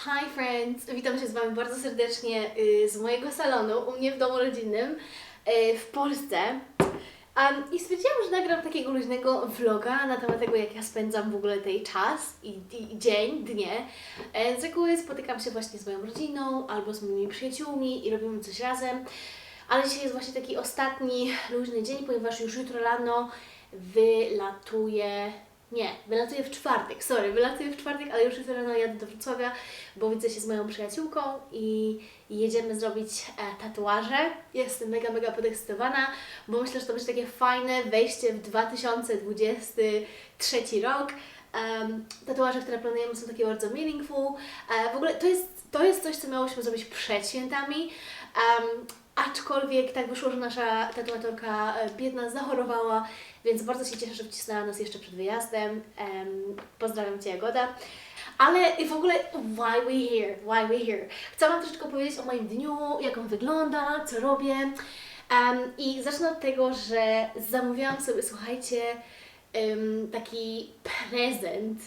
Hi friends! Witam się z Wami bardzo serdecznie y, z mojego salonu, u mnie w domu rodzinnym y, w Polsce. I stwierdziłam, że nagram takiego luźnego vloga na temat tego, jak ja spędzam w ogóle tej czas i, i, i dzień, dnie. E, z reguły spotykam się właśnie z moją rodziną albo z moimi przyjaciółmi i robimy coś razem. Ale dzisiaj jest właśnie taki ostatni luźny dzień, ponieważ już jutro rano wylatuję. Nie, wylatuję w czwartek, sorry, wylatuję w czwartek, ale już jutro rano jadę do Wrocławia, bo widzę się z moją przyjaciółką i jedziemy zrobić e, tatuaże. Jestem mega, mega podekscytowana, bo myślę, że to będzie takie fajne wejście w 2023 rok. Um, tatuaże, które planujemy są takie bardzo meaningful. E, w ogóle to jest, to jest coś, co miałyśmy zrobić przed świętami. Um, aczkolwiek tak wyszło, że nasza tatuatorka e, biedna zachorowała, więc bardzo się cieszę, że wcisnęła nas jeszcze przed wyjazdem. Pozdrawiam Cię, Jagoda. Ale w ogóle, why we here? Why we here? Chcę Wam troszeczkę powiedzieć o moim dniu, jak on wygląda, co robię. I zacznę od tego, że zamówiłam sobie, słuchajcie, taki prezent.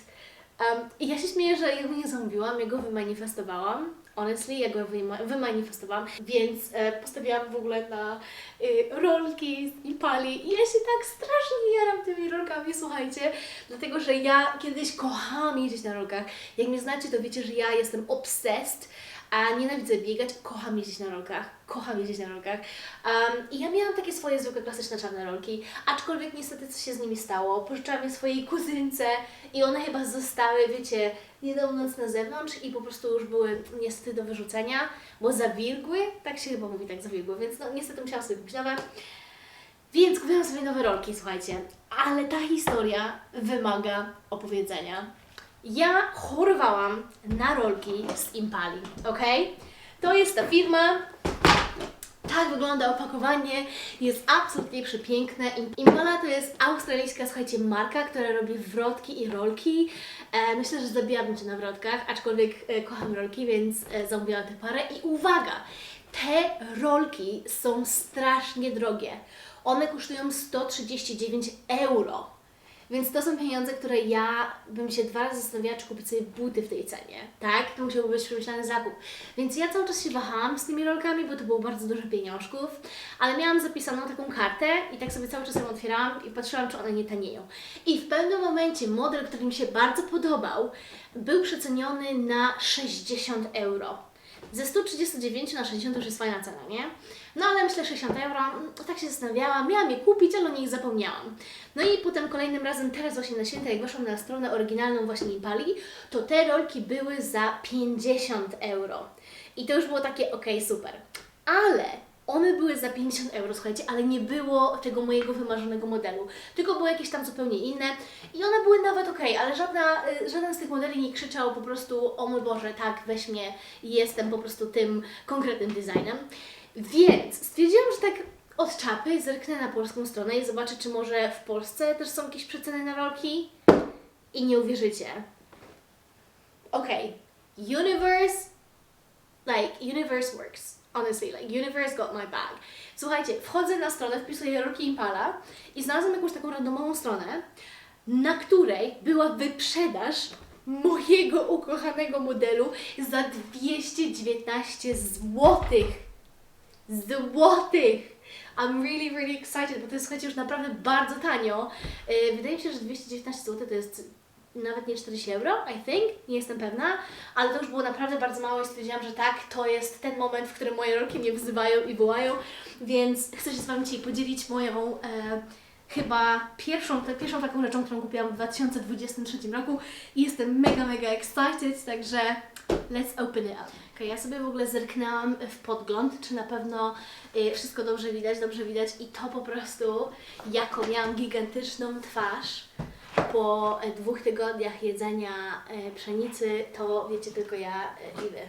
I ja się śmieję, że ja go nie zamówiłam, ja go wymanifestowałam. Honestly, ja go wyma- wymanifestowałam, więc e, postawiłam w ogóle na y, rolki i pali. I ja się tak strasznie jaram tymi rolkami, słuchajcie, dlatego że ja kiedyś kochałam jeździć na rolkach. Jak mnie znacie, to wiecie, że ja jestem obsessed, a nienawidzę biegać, kocham jeździć na rolkach, kocham jeździć na rolkach. Um, I ja miałam takie swoje zwykłe, klasyczne czarne rolki, aczkolwiek niestety coś się z nimi stało. Pożyczałam je swojej kuzynce i one chyba zostały, wiecie, jedną noc na zewnątrz i po prostu już były niestety do wyrzucenia, bo zawilgły, tak się chyba mówi, tak zawilgły, więc no niestety musiałam sobie kupić nowe. Więc kupiłam sobie nowe rolki, słuchajcie, ale ta historia wymaga opowiedzenia. Ja chorowałam na rolki z Impali, ok? To jest ta firma, tak wygląda opakowanie, jest absolutnie przepiękne. Im- Impala to jest australijska, słuchajcie, marka, która robi wrotki i rolki. E, myślę, że zabijałabym Cię na wrotkach, aczkolwiek e, kocham rolki, więc e, zamówiłam tę parę. I uwaga, te rolki są strasznie drogie. One kosztują 139 euro. Więc to są pieniądze, które ja bym się dwa razy zastanawiała, czy kupić sobie buty w tej cenie, tak? To musiałby być przemyślany zakup. Więc ja cały czas się wahałam z tymi rolkami, bo to było bardzo dużo pieniążków, ale miałam zapisaną taką kartę i tak sobie cały czas ją otwierałam i patrzyłam, czy one nie tanieją. I w pewnym momencie model, który mi się bardzo podobał, był przeceniony na 60 euro. Ze 139 na 60 to już jest fajna cena, nie? No ale myślę 60 euro, mm, tak się zastanawiałam, miałam je kupić, ale o nich zapomniałam. No i potem kolejnym razem, teraz właśnie na święta, jak weszłam na stronę oryginalną właśnie Impali, to te rolki były za 50 euro. I to już było takie, okej, super. Ale one były za 50 euro, słuchajcie, ale nie było tego mojego wymarzonego modelu, tylko były jakieś tam zupełnie inne i one były nawet ok, ale żadna, y, żaden z tych modeli nie krzyczał po prostu, o mój Boże, tak, weź mnie, jestem po prostu tym konkretnym designem. Więc stwierdziłam, że tak od czapy zerknę na polską stronę i zobaczę, czy może w Polsce też są jakieś przeceny na rolki i nie uwierzycie. Okej, Universe like universe works. Honestly, like universe got my back. Słuchajcie, wchodzę na stronę, wpisuję Rocky Impala i znalazłam jakąś taką randomową stronę, na której była wyprzedaż mojego ukochanego modelu za 219 złotych. Złotych! I'm really, really excited, bo to jest, słuchajcie, już naprawdę bardzo tanio. Yy, wydaje mi się, że 219 zł to jest nawet nie 40 euro, I think, nie jestem pewna, ale to już było naprawdę bardzo mało i stwierdziłam, że tak, to jest ten moment, w którym moje rolki mnie wzywają i wołają, więc chcę się z Wami dzisiaj podzielić moją e, chyba pierwszą, te, pierwszą taką rzeczą, którą kupiłam w 2023 roku i jestem mega, mega excited, także let's open it up. Okay, ja sobie w ogóle zerknęłam w podgląd, czy na pewno y, wszystko dobrze widać, dobrze widać i to po prostu, jako miałam gigantyczną twarz, po e, dwóch tygodniach jedzenia e, pszenicy, to wiecie tylko ja e, idę.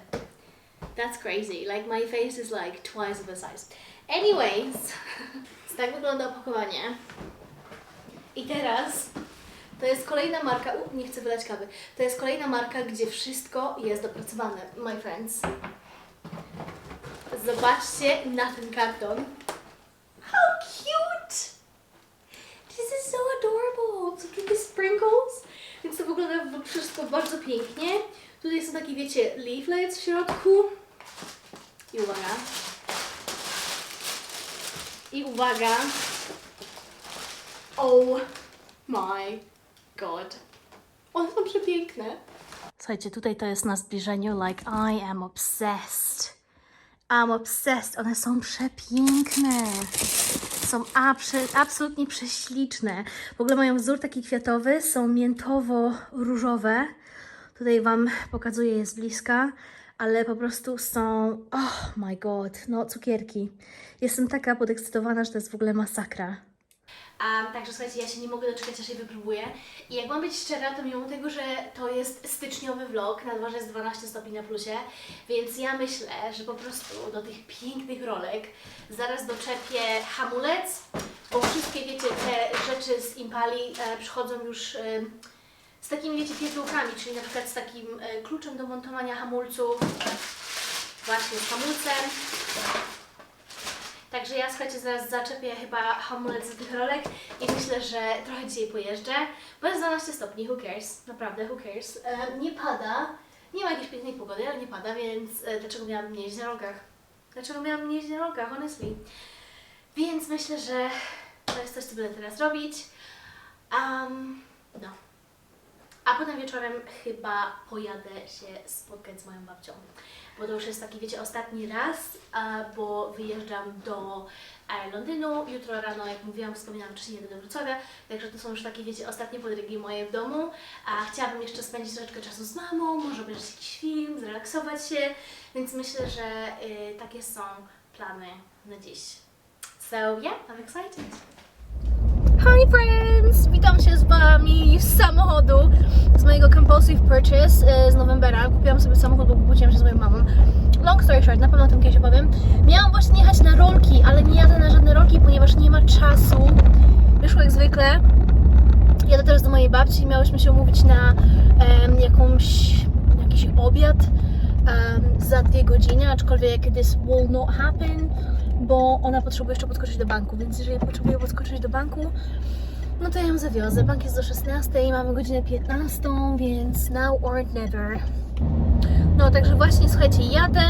That's crazy. Like my face is like twice of a size. Anyways, tak wygląda opakowanie. I teraz to jest kolejna marka. U, nie chcę wylać kawy. To jest kolejna marka, gdzie wszystko jest dopracowane, my friends. Zobaczcie na ten karton. How cute! This is so adorable! Co takie sprinkles? Więc to wygląda w- wszystko bardzo pięknie. Tutaj są takie, wiecie, leaflets w środku. I uwaga. I uwaga. Oh my god. One są przepiękne. Słuchajcie, tutaj to jest na zbliżeniu like I am obsessed. I'm obsessed. One są przepiękne. Są abs- absolutnie prześliczne. W ogóle mają wzór taki kwiatowy, są miętowo-różowe. Tutaj Wam pokazuję je z bliska, ale po prostu są, oh my god, no cukierki. Jestem taka podekscytowana, że to jest w ogóle masakra. Um, także słuchajcie, ja się nie mogę doczekać, aż je wypróbuję. I jak mam być szczera, to mimo tego, że to jest styczniowy vlog, na dworze jest 12 stopni na plusie, więc ja myślę, że po prostu do tych pięknych rolek zaraz doczepię hamulec, bo wszystkie, wiecie, te rzeczy z Impali e, przychodzą już e, z takimi, wiecie, pierdółkami, czyli na przykład z takim e, kluczem do montowania hamulców, właśnie z hamulcem. Także ja słuchajcie, zaraz zaczepię chyba hamulec z tych rolek i myślę, że trochę dzisiaj pojeżdżę, bo jest 12 stopni, who cares, naprawdę who cares. E, nie pada, nie ma jakiejś pięknej pogody, ale nie pada, więc e, dlaczego miałabym nie jeździć na rolkach? Dlaczego miałabym nie jeździć na rolkach, honestly? Więc myślę, że to jest coś, co będę teraz robić. Um, no. A potem wieczorem chyba pojadę się spotkać z moją babcią. Bo to już jest taki, wiecie, ostatni raz, bo wyjeżdżam do e, Londynu. Jutro rano, jak mówiłam, wspominałam wcześniej, do Wrocławia. Także to są już takie, wiecie, ostatnie podrygi moje w domu. A chciałabym jeszcze spędzić troszeczkę czasu z mamą, może obejrzeć jakiś film, zrelaksować się. Więc myślę, że y, takie są plany na dziś. So yeah, I'm excited. Hi friends! Witam się z Wami z samochodu, z mojego Compulsive Purchase e, z Novembera. Kupiłam sobie samochód, bo pokłóciłam się z moją mamą. Long story short, na pewno o tym kiedyś opowiem. Miałam właśnie jechać na rolki, ale nie jadę na żadne rolki, ponieważ nie ma czasu. Wyszło jak zwykle. Jadę teraz do mojej babci, miałyśmy się umówić na em, jakąś, jakiś obiad em, za dwie godziny, aczkolwiek this will not happen, bo ona potrzebuje jeszcze podskoczyć do banku, więc jeżeli potrzebuje podskoczyć do banku, no to ja ją zawiozę. Bank jest do 16, mamy godzinę 15, więc now or never. No, także właśnie, słuchajcie, jadę,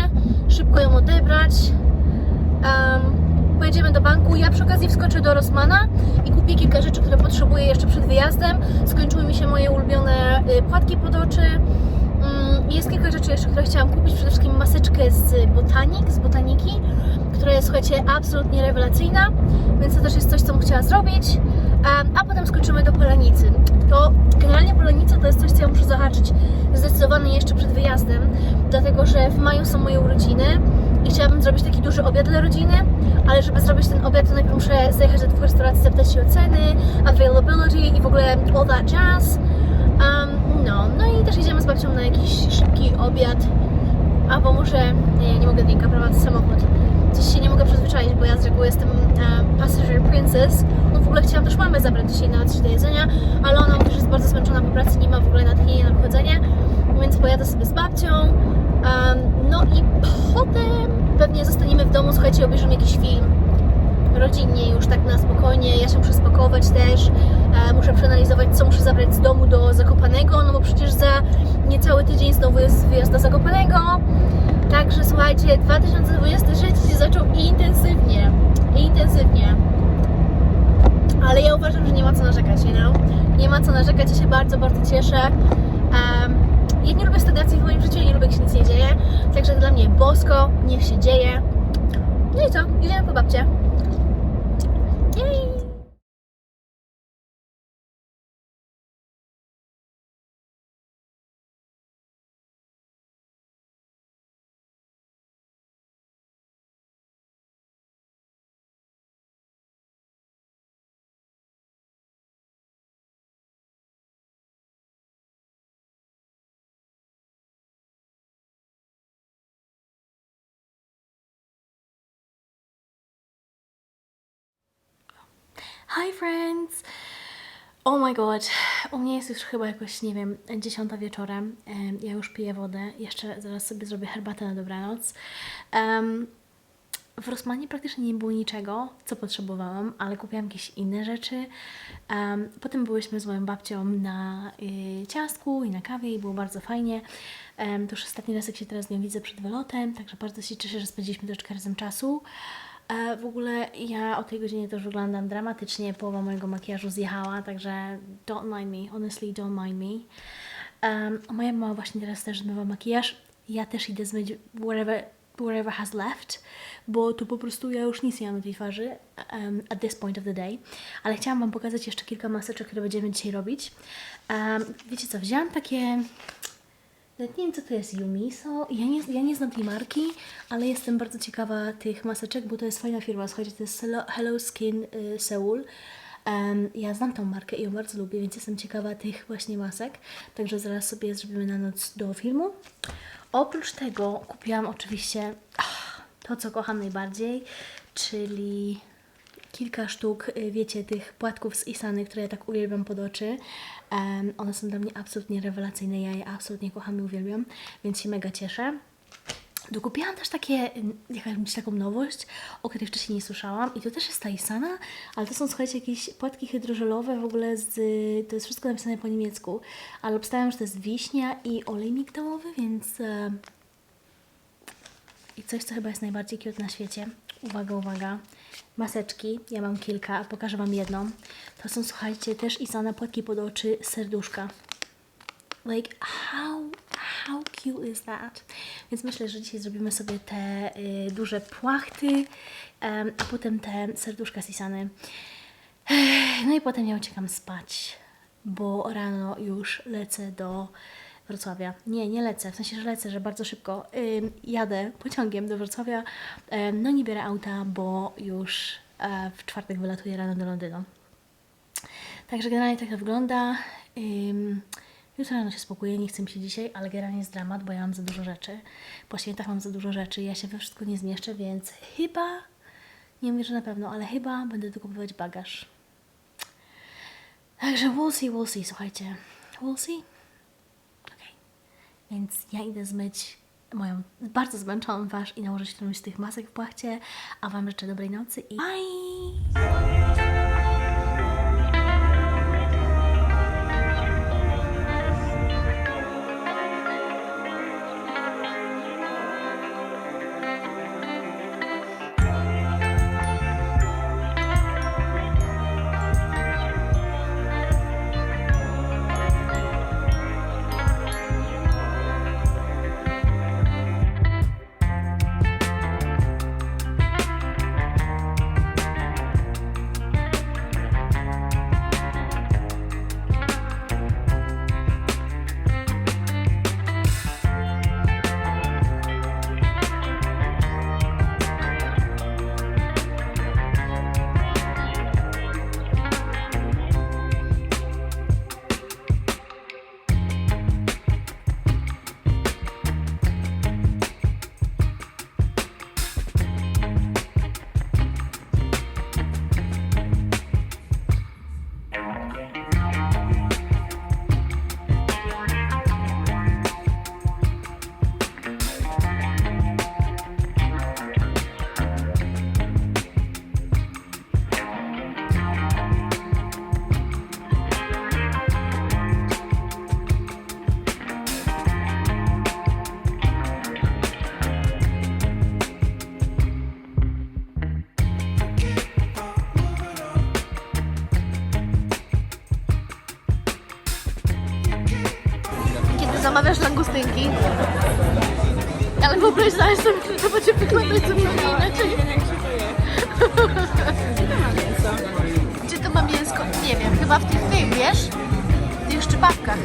szybko ją odebrać. Um, pojedziemy do banku. Ja przy okazji wskoczę do Rossmana i kupię kilka rzeczy, które potrzebuję jeszcze przed wyjazdem. Skończyły mi się moje ulubione y, płatki pod oczy. Jest kilka rzeczy jeszcze, które chciałam kupić. Przede wszystkim maseczkę z botanik, z botaniki, która jest, słuchajcie, absolutnie rewelacyjna, więc to też jest coś, co bym chciała zrobić. A potem skoczymy do Polanicy. To generalnie Polanica to jest coś, co ja muszę zahaczyć zdecydowanie jeszcze przed wyjazdem, dlatego że w maju są moje urodziny i chciałabym zrobić taki duży obiad dla rodziny, ale żeby zrobić ten obiad, to najpierw muszę zajechać do dwóch restauracji, zapytać się o ceny, availability i w ogóle all that jazz. Um, no, no i też idziemy z babcią na jakiś szybki obiad, albo może, nie, nie mogę drinka prowadzić samochód. Coś się nie mogę przyzwyczaić, bo ja z reguły jestem um, passenger princess. No w ogóle chciałam też mamę zabrać dzisiaj na coś do jedzenia, ale ona że jest bardzo zmęczona po pracy, nie ma w ogóle natchnienia na wychodzenie, więc pojadę sobie z babcią. Um, no i potem pewnie zostaniemy w domu, słuchajcie, obejrzymy jakiś film rodzinnie już tak na spokojnie. Ja się muszę spakować też. E, muszę przeanalizować, co muszę zabrać z domu do Zakopanego, no bo przecież za niecały tydzień znowu jest wyjazd do Zakopanego. Także słuchajcie, 2023 się zaczął intensywnie. Intensywnie. Ale ja uważam, że nie ma co narzekać, you know? Nie ma co narzekać, ja się bardzo, bardzo cieszę. Um, ja nie lubię stagnacji w moim życiu, nie lubię, jak się nic nie dzieje. Także dla mnie bosko, niech się dzieje. No i co? Idziemy po babcie. Hi friends! Oh my god, u mnie jest już chyba jakoś, nie wiem, dziesiąta wieczorem. Em, Ja już piję wodę, jeszcze zaraz sobie zrobię herbatę na dobranoc. Em, w Rossmanie praktycznie nie było niczego, co potrzebowałam, ale kupiłam jakieś inne rzeczy. Em, potem byłyśmy z moją babcią na y, ciastku i na kawie i było bardzo fajnie. Um, to już ostatni raz, jak się teraz z nią widzę przed wylotem, także bardzo się cieszę, że spędziliśmy troszeczkę razem czasu. E, w ogóle ja o tej godzinie też wyglądam dramatycznie, połowa mojego makijażu zjechała, także don't mind me, honestly don't mind me. Um, moja mama właśnie teraz też zmywa makijaż. Ja też idę zmyć whatever, whatever has left, bo tu po prostu ja już nic nie mam na tej twarzy um, at this point of the day. Ale chciałam Wam pokazać jeszcze kilka maseczek, które będziemy dzisiaj robić. Um, wiecie co, wzięłam takie... Nawet nie wiem, co to jest Yumiso. Ja nie, ja nie znam tej marki, ale jestem bardzo ciekawa tych maseczek, bo to jest fajna firma. Słuchajcie, to jest Hello, Skin y, Seoul. Em, ja znam tą markę i ją bardzo lubię, więc jestem ciekawa tych właśnie masek. Także zaraz sobie zrobimy na noc do filmu. Oprócz tego kupiłam oczywiście ach, to, co kocham najbardziej, czyli kilka sztuk, y, wiecie, tych płatków z Isany, które ja tak uwielbiam pod oczy. Em, one są dla mnie absolutnie rewelacyjne, ja je absolutnie kocham i uwielbiam, więc się mega cieszę. Dokupiłam też takie, jakąś taką nowość, o której wcześniej nie słyszałam i to też jest ta Isana, ale to są, słuchajcie, jakieś płatki hydrożelowe w ogóle z, to jest wszystko napisane po niemiecku, ale obstawiam, że to jest wiśnia i olej migdałowy, więc e, i coś, co chyba jest najbardziej cute na świecie. Uwaga, uwaga. Maseczki. Ja mam kilka. Pokażę Wam jedną. To są, słuchajcie, też Isana płatki pod oczy serduszka. Like, how, how cute is that? Więc myślę, że dzisiaj zrobimy sobie te y, duże płachty, a potem te serduszka z Isany. Ech, No i potem ja uciekam spać, bo rano już lecę do Wrocławia. Nie, nie lecę, w sensie, że lecę, że bardzo szybko ym, jadę pociągiem do Wrocławia. Ym, no nie biorę auta, bo już e, w czwartek wylatuję rano do Londynu. Także generalnie tak to wygląda. Ym, jutro rano się spokóję, nie chcę mi się dzisiaj, ale generalnie jest dramat, bo ja mam za dużo rzeczy. Po świętach mam za dużo rzeczy, ja się we wszystko nie zmieszczę, więc chyba, nie mówię, że na pewno, ale chyba będę dokupywać bagaż. Także we'll see, we'll see, słuchajcie. We'll see. Więc ja idę zmyć moją bardzo zmęczoną twarz i nałożyć którąś z tych masek w płachcie, a Wam życzę dobrej nocy i bye! Zamawiasz langustynki, ale wyobraź sobie, że to będzie wyglądać zupełnie inaczej. Gdzie to ma mięsko? Nie wiem, chyba w tych wiesz? W tych szczypawkach.